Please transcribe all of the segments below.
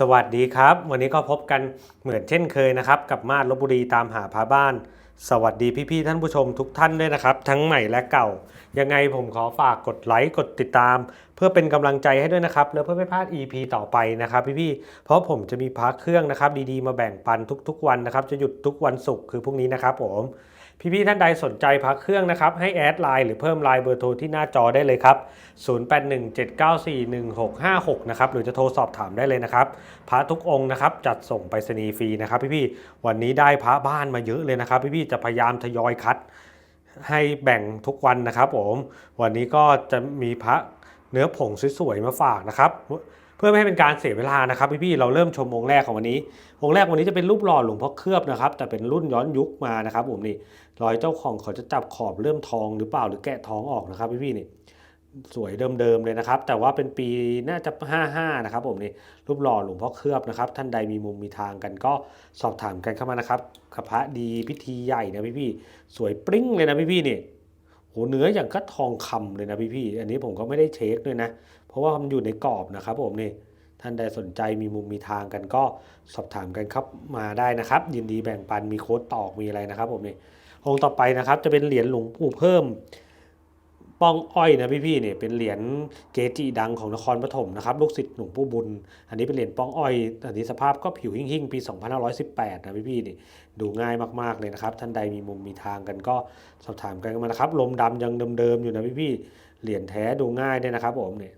สวัสดีครับ วันนี้ก็พบกันเหมือนเช่นเคยนะครับ กับมาดลบบุรีตามหาพาบ้าน สวัสดีพี่ๆท่านผู้ชมทุกท่านด้วยนะครับ ทั้งใหม่และเก่า ยังไงผมขอฝากกดไลค์กดติดตาม เพื่อเป็นกำลังใจให้ด้วยนะครับ แล้วเพื่อไม่พลาด EP ต่อไปนะครับ พี่ๆเพราะผมจะมีพักเครื่องนะครับ ดีๆมาแบ่งปันทุกๆ วันนะครับ จะหยุดทุกวันศุกร์คือพรุ่งนี้นะครับผม พี่ๆท่านใดสนใจพักเครื่องนะครับ ให้แอดไลน์หรือเพิ่มไลน์เบอร์โทรที่หน้าจอได้เลยครับ 0817941656 นะครับ หรือจะโทรสอบถามได้เลยนะครับ พระทุกองค์นะครับ จัดส่งไปรษณีย์ฟรีนะครับ พี่ๆวันนี้ได้พระบ้านมาเยอะเลยนะครับ พี่ๆจะพยายามทยอยคัด ให้แบ่งทุกวันนะครับผม วันนี้ก็จะมีพระเนื้อผงสวยๆมาฝากนะครับ พื่อไม่ให้เป็นการเสียเวลานะครับพี่ๆเราเริ่มชมองค์แรกของวันนี้ องค์แรกวันนี้จะเป็นรูปหล่อหลวงพ่อเคลือบนะครับ แต่เป็นรุ่นย้อนยุคมานะครับผมนี่รอยเจ้าของเขาจะจับขอบเริ่มทองหรือเปล่าหรือแกะทองออกนะครับพี่ๆนี่สวยเดิมๆเลยนะครับ แต่ว่าเป็นปีน่าจะ 55 นะครับผมนี่รูปหล่อหลวงพ่อเคลือบนะครับ ท่านใดมีมุมมีทางกันก็สอบถามกันเข้ามานะครับขพระดีพิธีใหญ่นะพี่ๆสวยปริ้งเลยนะพี่ๆนี่โหเนื้ออย่างก็ทองคำเลยนะพี่พี่ๆอันนี้ผมก็ไม่ได้เช็คด้วยนะ เพราะว่ามันอยู่ในกรอบนะครับผมนี่ท่านใดสนใจมีมุมมีทางกันก็สอบถามกันครับมาได้นะครับ ยินดีแบ่งปันมีโค้ดตอกมีอะไรนะครับผมนี่องค์ต่อไปนะครับจะเป็นเหรียญหลวงปู่เพิ่มป้องอ้อยนะพี่พี่ๆเนี่ยเป็นเหรียญเกจิดังของนครปฐมนะครับลูกศิษย์หลวงปู่บุญ อันนี้เป็นเหรียญป้องอ้อยอันนี้สภาพก็ผิวหิ่งๆ ปี 2518 นะพี่พี่ๆนี่ดูง่ายมากๆเลยนะครับ ท่านใดมีมุมมีทางกันก็สอบถามกันมานะครับลมดำยังเดิมๆอยู่นะพี่พี่ๆเหรียญแท้ดูง่ายด้วยนะครับผมเนี่ย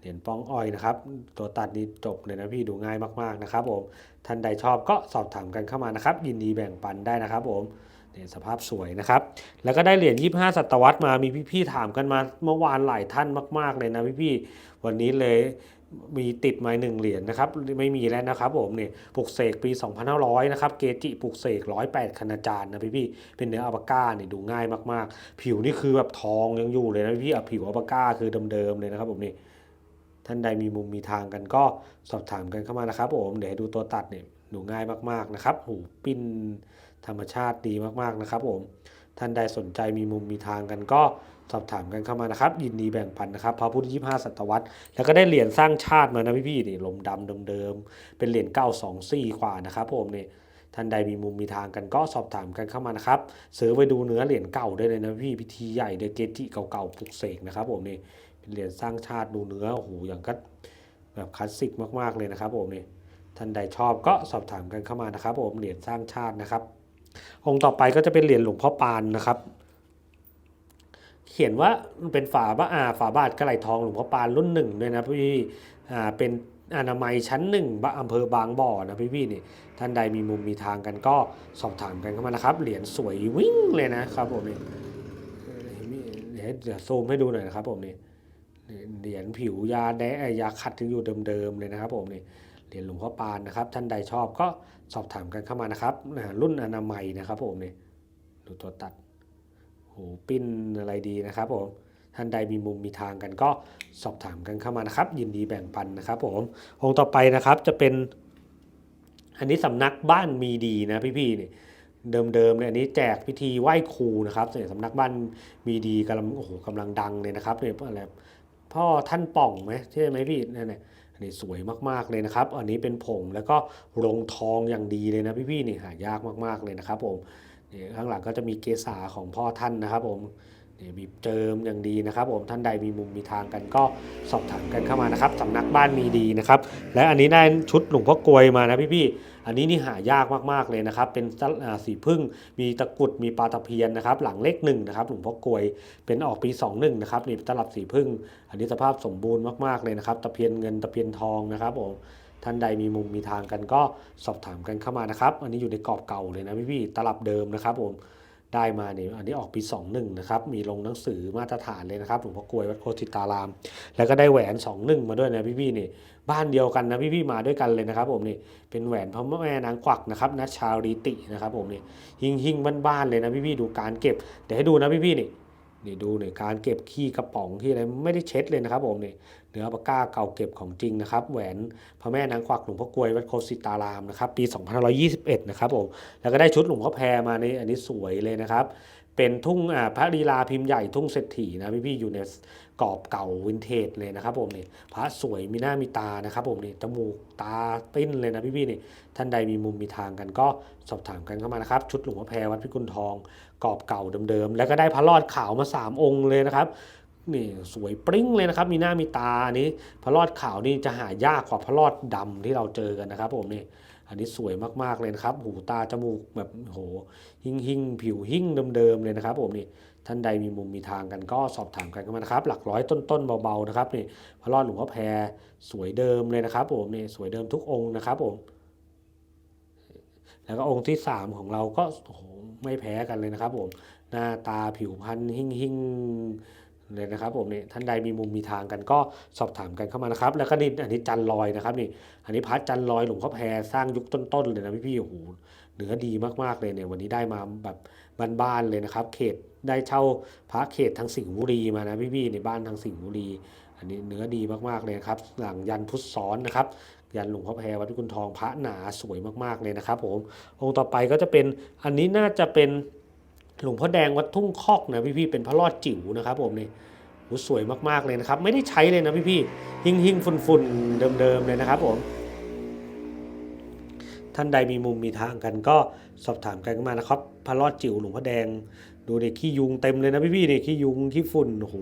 เหรียญป้องอ้อยนะครับ ตัวตัดนี้จบเลยนะพี่ดูง่ายมากๆนะครับผมท่านใดชอบก็สอบถามกันเข้ามานะครับ ยินดีแบ่งปันได้นะครับผมเนี่ยสภาพสวยนะครับ แล้วก็ได้เหรียญ 25 ศตวรรษมามีพี่ๆถามกันมาเมื่อวานหลายท่านมากๆเลยนะพี่ๆวันนี้เลยมีติดมาหนึ่งเหรียญนะครับ ไม่มีแล้วนะครับผมเนี่ยปลุกเสกปี 2500 นะครับ เกจิปลุกเสก 108คณาจารย์นะพี่ๆเป็นเนื้ออัปก้าเนี่ยดูง่ายมากๆ ผิวนี่คือแบบทองยังอยู่เลยนะพี่ๆอะผิวอัปก้าคือเดิมๆเลยนะครับผมนี่ ท่านใดมีมุมมีทางกันก็สอบถามกันเข้ามานะครับผมเดี๋ยวให้ดูตัวตัดเนี่ยดูง่ายมากๆนะครับหูปิ้นธรรมชาติดีมากๆนะครับผมท่านใดสนใจมีมุมมีทางกันก็สอบถามกันเข้ามานะครับ ยินดีแบ่งปันนะครับพระพุทธยี่ห้าศตวรรษแล้วก็ได้เหรียญสร้างชาติมานะพี่ๆนี่ลมดำเดิมๆเป็นเหรียญเก้าสองสี่กว่านะครับผมเนี่ยท่านใดมีมุมมีทางกันก็สอบถามกันเข้ามานะครับซื้อไปดูเนื้อเหรียญเก่าได้เลยนะพี่พิธีใหญ่เดเกจิเก่าๆปลุกเสกนะครับผมนี่ เป็นเหรียญสร้างชาติดูเนื้อโอ้โหอย่างก็แบบคลาสสิกมากๆเลยนะครับผมนี่ท่านใดชอบก็สอบถามกันเข้ามานะครับผมเหรียญสร้างชาตินะครับองค์ต่อไปก็จะเป็นเหรียญหลวงพ่อปานนะครับ เขียนว่าเป็นฝาบ้าอาฝาบาทกระไหลทองหลวงพ่อปานรุ่นหนึ่งด้วยนะพี่อ่าเป็นอนามัยชั้นหนึ่งบอำเภอบางบ่อนะพี่พี่นี่ท่านใดมีมุมมีทางกันก็สอบถามกันเข้ามานะครับ เหรียญสวยวิ่งเลยนะครับผมนี่เออเดี๋ยวเดี๋ยวซูมให้ดูหน่อยนะครับผมนี่ เหรียญผิวยาแดงยาขัดถึงอยู่เดิมๆเลยนะครับผมนี่เหรียญหลวงพ่อปานนะครับ ท่านใดชอบก็สอบถามกันเข้ามานะครับรุ่นอนามัยนะครับผมนี่ดูตัวตัดโหปิ้นอะไรดีนะครับผมท่านใดมีมุมมีทางกันก็สอบถามกันเข้ามานะครับ ยินดีแบ่งปันนะครับผมองค์ต่อไปนะครับจะเป็น อันนี้สำนักบ้านมีดีนะพี่ๆเนี่ยเดิมๆเนี่ยอันนี้แจกพิธีไหว้ครูนะครับเนี่ยสำนักบ้านมีดีกำลังโอ้โหกำลังดังเลยนะครับเนี่ยอะไร พ่อท่านป่องไหมใช่ไหมพี่นั่นแหละอันนี้สวยมากๆเลยนะครับ อันนี้เป็นผงแล้วก็ลงทองอย่างดีเลยนะพี่ๆนี่หายากมากๆเลยนะครับผมนี่ข้างหลังก็จะมีเกษาของพ่อท่านนะครับผม นี่บีบเจิมอย่างดีนะครับผมท่านใดมีมุมมีทางกันก็สอบถามกันเข้ามานะครับสำนักบ้านมีดีนะครับ และอันนี้ได้ชุดหลวงพ่อกลวยมานะพี่ๆอันนี้นี่หายากมากๆเลยนะครับ เป็นสีพึ่งมีตะกรุดมีปลาตะเพียนนะครับ หลังเลขหนึ่งนะครับหลวงพ่อกลวยเป็นออกปี21นะครับนี่ตลับสีพึ่ง อันนี้สภาพสมบูรณ์มากๆเลยนะครับ ตะเพียนเงินตะเพียนทองนะครับผมท่านใดมีมุมมีทางกันก็สอบถามกันเข้ามานะครับ อันนี้อยู่ในกรอบเก่าเลยนะพี่ๆตลับเดิมนะครับผม ได้มาเนี่ยอันนี้ออกปี 21 นะครับ มีลงหนังสือมาตรฐานเลยนะครับหลวงพ่อกลวยวัดโคสิตาราม แล้วก็ได้แหวน 21 มาด้วยนะพี่ๆนี่บ้านเดียวกันนะพี่ๆมาด้วยกันเลยนะครับผมนี่เป็นแหวนพระแม่นางกวักนะครับนะชาวรีตินะครับผมนี่หิ่งหิ่งๆบ้านๆเลยนะพี่ๆดูการเก็บเดี๋ยวให้ดูนะพี่ๆนี่ นี่ดูเนี่ยการเก็บขี้กระป๋องที่อะไรไม่ได้เช็ดเลยนะครับผมเนี่ยเนื้อปากกาเก่าเก็บของจริงนะครับ แหวนพระแม่นางควักหลวงพ่อกลวยวัดโคสิตารามนะครับปี 2521 นะครับผมแล้วก็ได้ชุดหลวงพ่อแพรมาในอันนี้สวยเลยนะครับ เป็นทุ่งพระลีลาพิมพ์ใหญ่ทุ่งเศรษฐีนะพี่ๆอยู่ในกรอบเก่าวินเทจเลยนะครับผมนี่พระสวยมีหน้ามีตานะครับผมนี่จมูกตาปิ้นเลยนะพี่ๆนี่ท่านใดมีมุมมีทางกันก็สอบถามกันเข้ามานะครับชุดหลวงพ่อแพรวัดพิกุลทองกรอบเก่าเดิมๆแล้วก็ได้พระรอดขาวมาสามองค์เลยนะครับนี่สวยปริ้งเลยนะครับ มีหน้ามีตาอันนี้พระรอดขาวนี่จะหายากกว่าพระรอดดำที่เราเจอกันนะครับผมนี่ อันนี้สวยมากๆเลยนะครับ หูตาจมูกแบบโหหิ่งหิ่งผิวหิ่งเดิมๆเลยนะครับ ผมนี่ท่านใดมีมุมมีทางกันก็สอบถามกันเข้ามานะครับ หลักร้อยต้นๆเบาๆนะครับนี่พระรอดหลวงพ่อแพรสวยเดิมเลยนะครับ ผมนี่สวยเดิมทุกองค์นะครับ ผม แล้วก็องค์ที่สามของเราก็โอ้โหไม่แพ้กันเลยนะครับ ผม หน้าตาผิวพรรณหิ่งหิ่ง เลยนะครับผมนี่ท่านใดมีมุมมีทางกันก็สอบถามกันเข้ามานะครับ แล้วก็นี่อันนี้จันลอยนะครับนี่ อันนี้พัดจันลอยหลวงพ่อแพรสร้างยุคต้นๆเลยนะพี่ๆโอ้โหเนื้อดีมากๆเลยเนี่ยวันนี้ได้มาแบบบ้านๆเลยนะครับ เขตได้เช่าพระเขตทางสิงห์บุรีมานะพี่ๆในบ้านทางสิงห์บุรี อันนี้เนื้อดีมากๆเลยนะครับหลังยันพุทธซ้อนนะครับยันหลวงพ่อแพรวัดพิกุลทองพระหนาสวยมากๆเลยนะครับผมองค์ต่อไปก็จะเป็นอันนี้น่าจะเป็น หลวงพ่อแดงวัดทุ่งคอกนะพี่ๆเป็นพระรอดจิ๋วนะครับผมนี่โหสวยมากๆเลยนะครับ ไม่ได้ใช้เลยนะพี่ๆหิ่งหิ่งฝุ่นฝุ่นๆเดิมๆเลยนะครับผมท่านใดมีมุมมีทางกันก็สอบถามกันมานะครับพระรอดจิ๋วหลวงพ่อแดง ดูเด็กขี้ยุงเต็มเลยนะพี่ๆเนี่ยขี้ยุงขี้ฝุ่นโอ้โห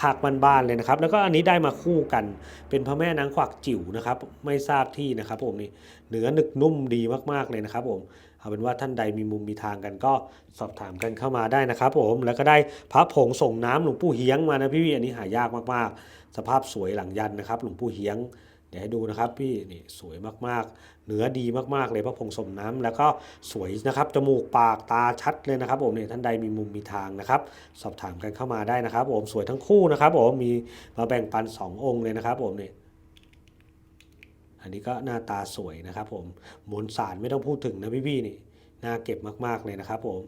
คักๆบ้านๆเลยนะครับ แล้วก็อันนี้ได้มาคู่กัน เป็นพระแม่นางขวักจิ๋วนะครับ ไม่ทราบที่นะครับ ผมนี่เนื้อหนึกนุ่มดีมากๆเลยนะครับ ผม เอาเป็นว่าท่านใดมีมุมมีทางกันก็สอบถามกันเข้ามาได้นะครับผมแล้วก็ได้พระผงส่งน้ำหลวงปู่เฮียงมานะพี่ๆอันนี้หายากมากๆ สภาพสวยหลังยันนะครับ หลวงปู่เฮียงเดี๋ยวให้ดูนะครับพี่นี่สวยมากๆ เนื้อดีมากๆเลยพระผงส่งน้ำแล้วก็สวยนะครับจมูกปากตาชัดเลยนะครับผมเนี่ยท่านใดมีมุมมีทางนะครับ สอบถามกันเข้ามาได้นะครับผมสวยทั้งคู่นะครับผมมีมาแบ่งปันสององค์เลยนะครับผมเนี่ย นนี้ก็หน้าตาสวยนะครับผมมวลสารไม่ต้องพูดถึงนะพี่ๆนี่น่าเก็บมากๆเลยนะครับผม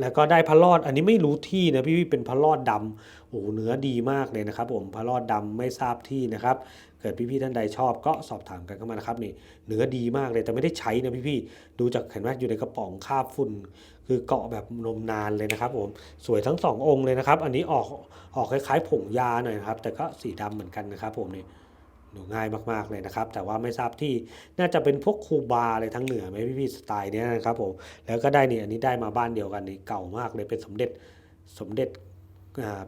แล้วก็ได้พระรอดอันนี้ไม่รู้ที่นะพี่ๆเป็นพระรอดดำโอ้โหเนื้อดีมากเลยนะครับ ผมพระรอดดำไม่ทราบที่นะครับ เกิดพี่ๆท่านใดชอบก็สอบถามกันเข้ามานะครับนี่เนื้อดีมากเลยแต่ไม่ได้ใช้นะพี่ๆดูจากเห็นว่าอยู่ในกระป๋องคาบฝุ่น คือเกาะแบบนมนานเลยนะครับ ผมสวยทั้งสององค์เลยนะครับ อันนี้ออกออกคล้ายๆผงยาหน่อยนะครับแต่ก็สีดำเหมือนกันนะครับ ผมนี่ ดูง่ายมากๆเลยนะครับ แต่ว่าไม่ทราบที่น่าจะเป็นพวกคูบาอะไรทั้งเหนือไหมพี่ๆสไตล์เนี้ยนะครับผมแล้วก็ได้นี่อันนี้ได้มาบ้านเดียวกันนี่เก่ามากเลยเป็นสมเด็จสมเด็จ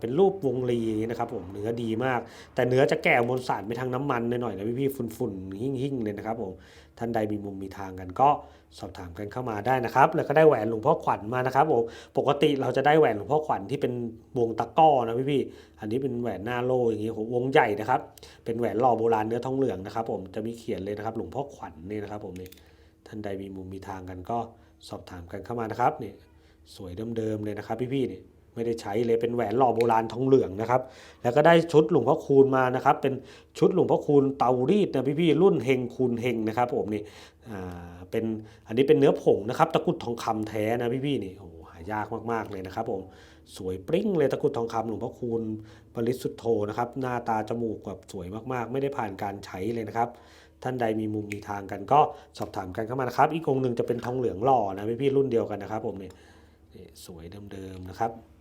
เป็นรูปวงลีนะครับผมเนื้อดีมาก แต่เนื้อจะแก่มวลสารไปทางน้ำมันหน่อยๆนะพี่ๆฝุ่นๆหิ่งๆเลยนะครับผมท่านใดมีมุมมีทางกันก็สอบถามกันเข้ามาได้นะครับ แล้วก็ได้แหวนหลวงพ่อขวัญมานะครับผมปกติเราจะได้แหวนหลวงพ่อขวัญที่เป็นวงตะก้อนะพี่ๆอันนี้เป็นแหวนหน้าโลอย่างนี้วงใหญ่นะครับ เป็นแหวนหล่อโบราณเนื้อทองเหลืองนะครับผมจะมีเขียนเลยนะครับหลวงพ่อขวัญนี่นะครับผมนี่ท่านใดมีมุมมีทางกันก็สอบถามกันเข้ามานะครับนี่สวยเดิมๆเลยนะครับพี่ๆนี่ ไม่ได้ใช้เลยเป็นแหวนหล่อโบราณทองเหลืองนะครับ แล้วก็ได้ชุดหลวงพ่อคูณมานะครับ เป็นชุดหลวงพ่อคูณเตารีดนะพี่ๆรุ่นเฮงคูณเฮงนะครับผมนี่อ่าเป็นอันนี้เป็นเนื้อผงนะครับ ตะกุดทองคำแท้นะพี่ๆนี่โอ้โหหายากมากๆเลยนะครับผมสวยปริ้งเลยตะกุดทองคำหลวงพ่อคูณปริสุทธโธนะครับ หน้าตาจมูกแบบสวยมากๆ ไม่ได้ผ่านการใช้เลยนะครับ ท่านใดมีมุมมีทางกันก็สอบถามกันเข้ามานะครับ อีกองหนึ่งจะเป็นทองเหลืองหล่อนะพี่ๆรุ่นเดียวกันนะครับผมนี่นี่สวยเดิมๆนะครับ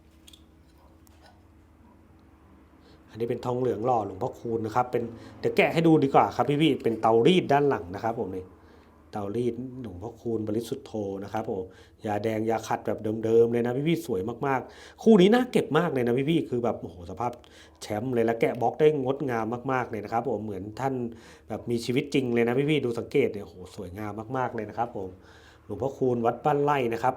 อันนี้เป็นทองเหลืองหล่อหลวงพ่อคูณนะครับ เป็นเดี๋ยวแกะให้ดูดีกว่าครับพี่ๆเป็นเตารีดด้านหลังนะครับผมนี่เตารีดหลวงพ่อคูณบริสุทธโธนะครับผมยาแดงยาขัดแบบเดิมๆเลยนะพี่ๆสวยมากๆ คู่นี้น่าเก็บมากเลยนะพี่ๆคือแบบโอ้โหสภาพแชมป์เลยแล้วแกะบล็อกได้งดงามมากๆเลยนะครับผมเหมือนท่านแบบมีชีวิตจริงเลยนะพี่ๆดูสังเกตเนี่ยโอ้โหสวยงามมากๆเลยนะครับผมหลวงพ่อคูณวัดบ้านไร่นะครับ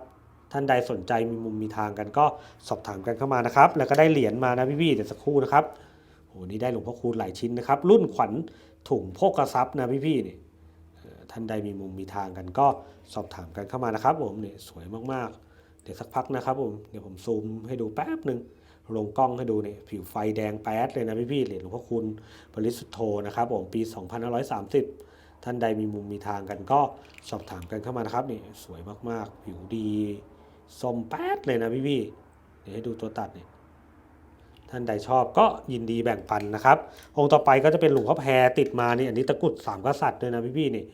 ท่านใดสนใจมีมุมมีทางกันก็สอบถามกันเข้ามานะครับ แล้วก็ได้เหรียญมานะพี่ๆเดี๋ยวสักครู่นะครับโหนี่ได้หลวงพ่อคูณหลายชิ้นนะครับ รุ่นขวัญถุงโภกทรัพย์นะพี่ๆนี่เอ่อท่านใดมีมุมมีทางกันก็สอบถามกันเข้ามานะครับ ผมเนี่ยสวยมากๆ เดี๋ยวสักพักนะครับผมเดี๋ยวผมซูมให้ดูแป๊บหนึ่งลงกล้องให้ดูเนี่ยผิวไฟแดงแป๊ดเลยนะพี่ๆเหรียญหลวงพ่อคูณปริสุทธโธนะครับผมปี 2530 ท่านใดมีมุมมีทางกันก็สอบถามกันเข้ามานะครับนี่สวยมากๆ ผิวดี ส้มแป๊ดเลยนะพี่ๆเดี๋ยวให้ดูตัวตัดนี่ท่านใดชอบก็ยินดีแบ่งปันนะครับ องค์ต่อไปก็จะเป็นหลวงพ่อแพรติดมานี่อันนี้ตะกุดสามกษัตริย์ด้วยนะพี่ๆนี่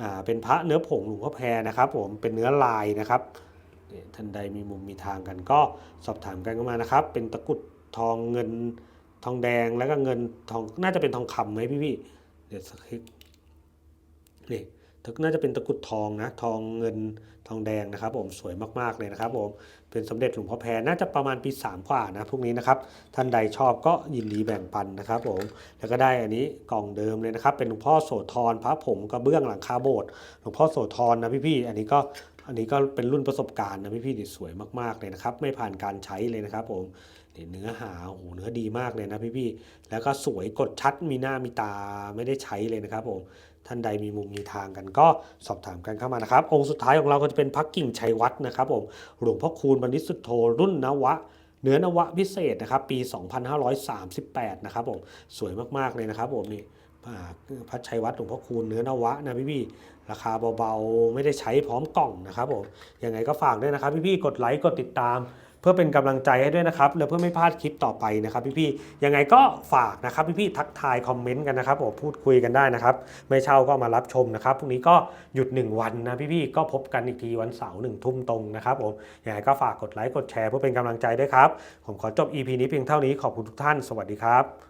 อ่าเป็นพระเนื้อผงหลวงพ่อแพรนะครับผมเป็นเนื้อลายนะครับท่านใดมีมุมมีทางกันก็สอบถามกันเข้ามานะครับ เป็นตะกุดทองเงินทองแดงแล้วก็เงินทองน่าจะเป็นทองคำไหมพี่พี่เดี๋ยวสักคลิกนี่ น่าจะเป็นตะกรุดทองนะ ทองเงินทองแดงนะครับ ผมสวยมากๆเลยนะครับ ผมเป็นสมเด็จหลวงพ่อแพรน่าจะประมาณปี3กว่านะพวกนี้นะครับท่านใดชอบก็ยินดีแบ่งปันนะครับ ผมแล้วก็ได้อันนี้กล่องเดิมเลยนะครับ เป็นหลวงพ่อโสธรพระผงกระเบื้องหลังคาโบสถ์หลวงพ่อโสธรนะพี่ๆอันนี้ก็อันนี้ก็เป็นรุ่นประสบการณ์นะพี่ๆนี่สวยมากๆเลยนะครับ ไม่ผ่านการใช้เลยนะครับ ผม เนื้อหาโอ้โหเนื้อดีมากเลยนะพี่ๆแล้วก็สวยกดชัดมีหน้ามีตาไม่ได้ใช้เลยนะครับผมท่านใดมีมุมมีทางกันก็สอบถามกันเข้ามานะครับ องค์สุดท้ายของเราก็จะเป็นพระกิ่งชัยวัฒน์นะครับผมหลวงพ่อคูณบรรณิสุทโธรุ่นนวะเนื้อนวะพิเศษนะครับ ปี 2538 นะครับผมสวยมากๆเลยนะครับผมนี่พัชชัยวัฒน์หลวงพ่อคูณเนื้อนวะนะพี่ๆราคาเบาๆ ไม่ได้ใช้พร้อมกล่องนะครับผมยังไงก็ฝากด้วยนะครับพี่ๆกดไลค์กดติดตาม เพื่อเป็นกำลังใจให้ด้วยนะครับและเพื่อไม่พลาดคลิปต่อไปนะครับพี่ๆยังไงก็ฝากนะครับพี่ๆทักทายคอมเมนต์กันนะครับผมพูดคุยกันได้นะครับไม่เช่าก็มารับชมนะครับพรุ่งนี้ก็หยุด 1 วันนะพี่ๆก็พบกันอีกทีวันเสาร์หนึ่งทุ่มตรงนะครับผมยังไงก็ฝากกดไลค์กดแชร์เพื่อเป็นกำลังใจด้วยครับผมขอจบ EP นี้เพียงเท่านี้ขอบคุณทุกท่านสวัสดีครับ